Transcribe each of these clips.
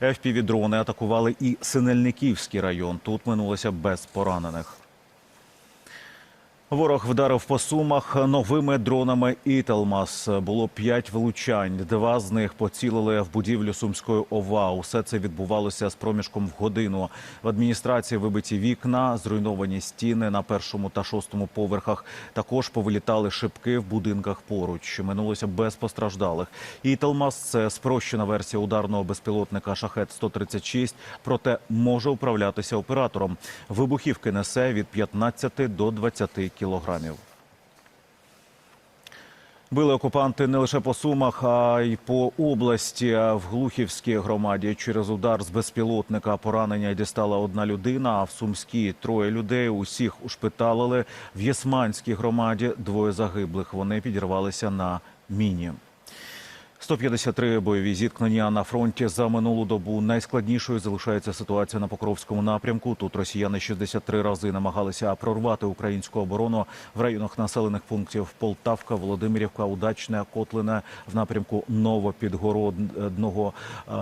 ФПВ-дрони атакували і Синельниківський район. Тут минулося без поранених. Ворог вдарив по сумах новими дронами «Італмас». Було п'ять влучань. Два з них поцілили в будівлю Сумської ОВА. Усе це відбувалося з проміжком в годину. В адміністрації вибиті вікна, зруйновані стіни на першому та шостому поверхах. Також повилітали шибки в будинках поруч. Минулося без постраждалих. «Італмас» – це спрощена версія ударного безпілотника «Шахет-136», проте може управлятися оператором. Вибухівки несе від 15 до 20 кілограмів. Били окупанти не лише по Сумах, а й по області. В Глухівській громаді через удар з безпілотника поранення дістала одна людина. А в Сумській троє людей. Усіх ушпиталили. В Ясманській громаді двоє загиблих. Вони підірвалися на міні. 153 бойові зіткнення на фронті за минулу добу. Найскладнішою залишається ситуація на Покровському напрямку. Тут росіяни 63 рази намагалися прорвати українську оборону в районах населених пунктів Полтавка, Володимирівка, Удачне, Котлине в напрямку Новопідгородного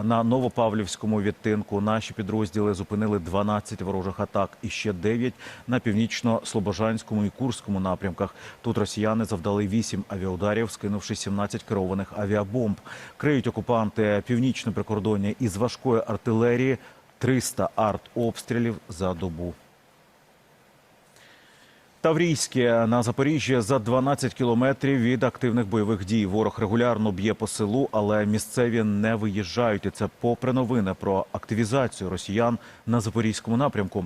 на Новопавлівському відтинку. Наші підрозділи зупинили 12 ворожих атак і ще 9 на північно-слобожанському і Курському напрямках. Тут росіяни завдали 8 авіаударів, скинувши 17 керованих авіабомб. Криють окупанти північне прикордоння із важкої артилерії 300 артобстрілів за добу. Таврійське на Запоріжжі за 12 кілометрів від активних бойових дій. Ворог регулярно б'є по селу, але місцеві не виїжджають. І це попри новини про активізацію росіян на запорізькому напрямку.